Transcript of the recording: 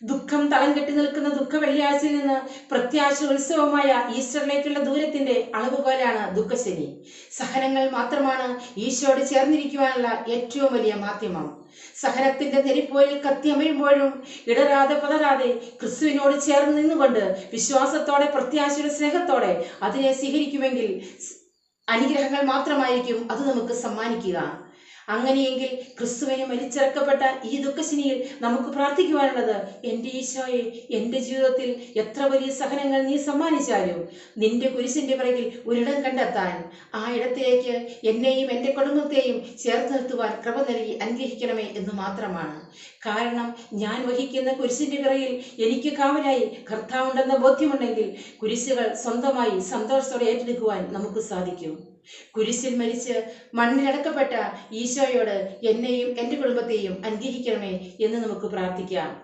ദുഃഖം തളം കെട്ടി നിൽക്കുന്ന ദുഃഖ വെള്ളിയാഴ്ചയിൽ നിന്ന് പ്രത്യാശ ഉത്സവമായ ഈസ്റ്ററിലേക്കുള്ള ദൂരത്തിന്റെ അളവുകോലാണ് ദുഃഖശനി. സഹനങ്ങൾ മാത്രമാണ് ഈശോയോട് ചേർന്നിരിക്കുവാനുള്ള ഏറ്റവും വലിയ മാധ്യമം. സഹനത്തിന്റെ നെരിപ്പോയിൽ കത്തിയമരുമ്പോഴും ഇടരാതെ പതരാതെ ക്രിസ്തുവിനോട് ചേർന്ന് നിന്നുകൊണ്ട് വിശ്വാസത്തോടെ പ്രത്യാശയുടെ സ്നേഹത്തോടെ അതിനെ സ്വീകരിക്കുമെങ്കിൽ അനുഗ്രഹങ്ങൾ മാത്രമായിരിക്കും അത് നമുക്ക് സമ്മാനിക്കുക. അങ്ങനെയെങ്കിൽ ക്രിസ്തുവിനെ മരിച്ചിറക്കപ്പെട്ട ഈ ദുഃഖശനിയിൽ നമുക്ക് പ്രാർത്ഥിക്കുവാനുള്ളത് എന്റെ ഈശോയെ എന്റെ ജീവിതത്തിൽ എത്ര വലിയ സഹനങ്ങൾ നീ സമ്മാനിച്ചാലും നിന്റെ കുരിശിന്റെ പിറകിൽ ഒരിടം കണ്ടെത്താൻ ആ ഇടത്തിലേക്ക് എന്നെയും എന്റെ കുടുംബത്തെയും ചേർത്ത് നിർത്തുവാൻ കൃപ നൽകി അനുഗ്രഹിക്കണമേ എന്ന് മാത്രമാണ്. കാരണം ഞാൻ വഹിക്കുന്ന കുരിശിന്റെ പിറകിൽ എനിക്ക് കാവലായി കർത്താവുണ്ടെന്ന ബോധ്യമുണ്ടെങ്കിൽ കുരിശുകൾ സ്വന്തമായി സന്തോഷത്തോടെ ഏറ്റെടുക്കുവാൻ നമുക്ക് സാധിക്കും. കുരിശിൽ മരിച്ച് മണ്ണിലടക്കപ്പെട്ട ഈശോയോട് എന്നെയും എന്റെ കുടുംബത്തെയും അനുഗ്രഹിക്കണമേ എന്ന് നമുക്ക് പ്രാർത്ഥിക്കാം.